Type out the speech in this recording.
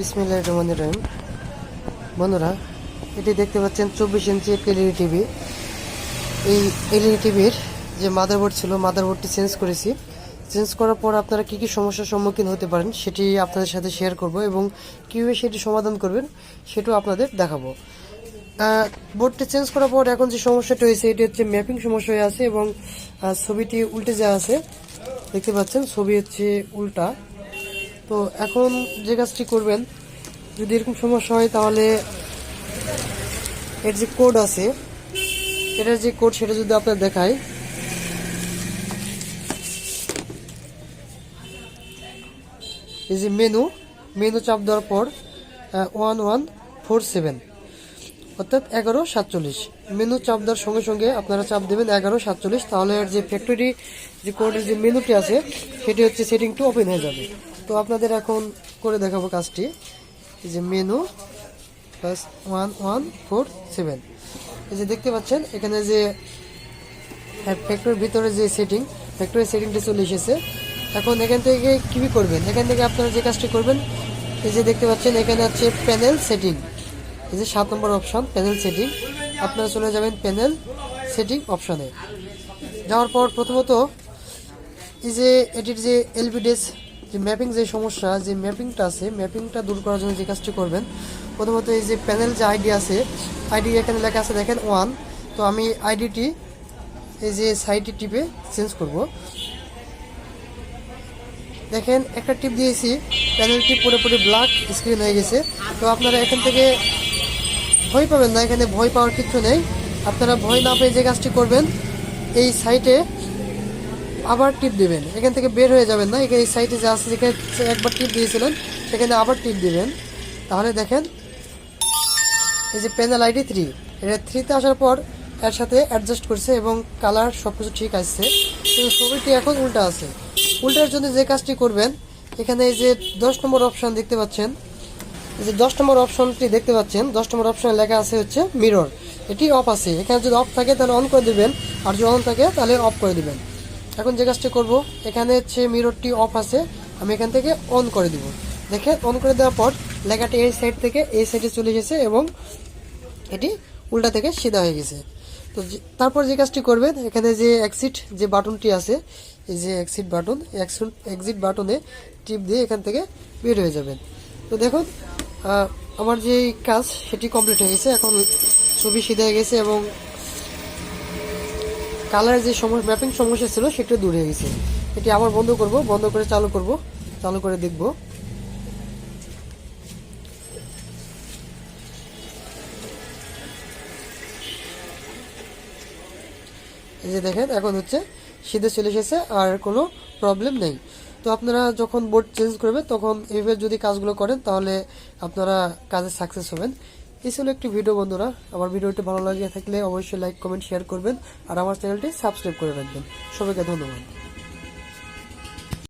বিসমিল্লাহ রহমান রহিম। বন্ধুরা, এটি দেখতে পাচ্ছেন চব্বিশ ইঞ্চি এলইডি টিভি এই এলইডি টিভির যে মাদারবোর্ড ছিল মাদারবোর্ডটি চেঞ্জ করেছি। চেঞ্জ করার পর আপনারা কী কী সমস্যার সম্মুখীন হতে পারেন, সেটি আপনাদের সাথে শেয়ার করব এবং কীভাবে সেটি সমাধান করবেন, সেটাও আপনাদের দেখাবো। বোর্ডটি চেঞ্জ করার পর এখন যে সমস্যাটি হয়েছে, এটি হচ্ছে ম্যাপিং সমস্যা হয়ে আছে এবং ছবিটি উল্টে যাওয়া আছে। দেখতে পাচ্ছেন, ছবি হচ্ছে উল্টা। তো এখন যে কাজটি করবেন যদি এরকম সমস্যা হয়, তাহলে এর যে কোড আছে, এটার যে কোড সেটা যদি আপনার দেখায় এই যে মেনু মেনু চাপ দেওয়ার পর ওয়ান ওয়ান ফোর সেভেন অর্থাৎ এগারো সাতচল্লিশ। মেনু চাপ দেওয়ার সঙ্গে সঙ্গে আপনারা চাপ দেবেন এগারো সাতচল্লিশ। তাহলে এর যে ফ্যাক্টরি যে কোডের যে মেনুটি আছে, সেটি হচ্ছে সেটিং টু ওপেন হয়ে যাবে। তো আপনাদের এখন করে দেখাবো কাজটি। এই যে menu plus one one four seven এই যে দেখতে পাচ্ছেন, এখানে যে ফ্যাক্টরির ভিতরে যে সেটিং ফ্যাক্টরি সেটিংটা চলে এসেছে। এখন এখান থেকে কী করবেন? এখান থেকে আপনারা যে কাজটি করবেন, এই যে দেখতে পাচ্ছেন, এখানে আছে প্যানেল সেটিং এই যে সাত নম্বর অপশন প্যানেল সেটিং আপনারা চলে যাবেন প্যানেল সেটিং অপশনে যাওয়ার পর প্রথমত, এই যে এটির যে এলবিডেস যে ম্যাপিং যে সমস্যা, যে ম্যাপিংটা আছে, ম্যাপিংটা দূর করার জন্য যে কাজটি করবেন, প্রথমত এই যে প্যানেল যে আইডি আছে আইডি এখানে লেখা আছে, দেখেন ওয়ান তো আমি আইডিটি এই যে সাইডটি টিপে চেঞ্জ করব। দেখেন, একটা টিপ দিয়েছি প্যানেলটি পুরোপুরি ব্ল্যাক স্ক্রিন হয়ে গেছে। তো আপনারা এখান থেকে ভয় পাবেন না, এখানে ভয় পাওয়ার কিছু নেই। আপনারা ভয় না পেয়ে যে কাজটি করবেন, এই সাইটে আবার টিপ দিবেন। এখান থেকে বের হয়ে যাবেন না। এই সাইটে যে আছে, যেখানে একবার টিপ দিয়েছিলেন, সেখানে আবার টিপ দিবেন। তাহলে দেখেন, এই যে প্যানেল আইডি থ্রি এটা থ্রিতে আসার পর এর সাথে অ্যাডজাস্ট করছে এবং কালার সব কিছু ঠিক আসছে। কিন্তু ছবিটি এখন উল্টা আছে। উল্টার জন্য যে কাজটি করবেন, এখানে এই যে দশ নম্বর অপশন দেখতে পাচ্ছেন, এই যে দশ নম্বর অপশনটি দেখতে পাচ্ছেন, দশ নম্বর অপশনে লেখা আছে হচ্ছে মিরর এটি অফ আছে। এখানে যদি অফ থাকে, তাহলে অন করে দিবেন। আর যদি অন থাকে, তাহলে অফ করে দিবেন। এখন যে কাজটি করব, এখানে হচ্ছে মিররটি অফ আছে, আমি এখান থেকে অন করে দিব। দেখেন অন করে দেওয়ার পর লেখাটি এই সাইড থেকে এই সাইডে চলে গেছে এবং এটি উল্টা থেকে সিধা হয়ে গেছে। তো তারপর যে কাজটি করবেন এখানে যে এক্সিট যে বাটনটি আছে, এই যে এক্সিট বাটন এক্সিট বাটনে টিপ দিয়ে এখান থেকে বের হয়ে যাবেন। তো দেখুন আমার যে কাজ সেটি কমপ্লিট হয়ে গেছে, এখন ছবি সিধা হয়ে গেছে এবং কালারের যে সমস্যা ম্যাপিং সমস্যা ছিল, সেটা দূর হয়ে গেছে। এটি আবার বন্ধ করব, বন্ধ করে চালু করব, চালু করে দেখব। এই যে দেখেন, এখন হচ্ছে সিধে চলে এসেছে, আর কোনো প্রবলেম নেই। তো আপনারা যখন বোর্ড চেঞ্জ করবেন, তখন এইভাবে যদি কাজগুলো করেন, তাহলে আপনারা কাজে সাকসেস হবেন। এই ছিল একটি ভিডিও বন্ধুরা। আমার ভিডিওটি ভালো লাগিয়ে থাকলে অবশ্যই লাইক কমেন্ট শেয়ার করবেন। আর আমার চ্যানেলটি সাবস্ক্রাইব করে রাখবেন। সবাইকে ধন্যবাদ।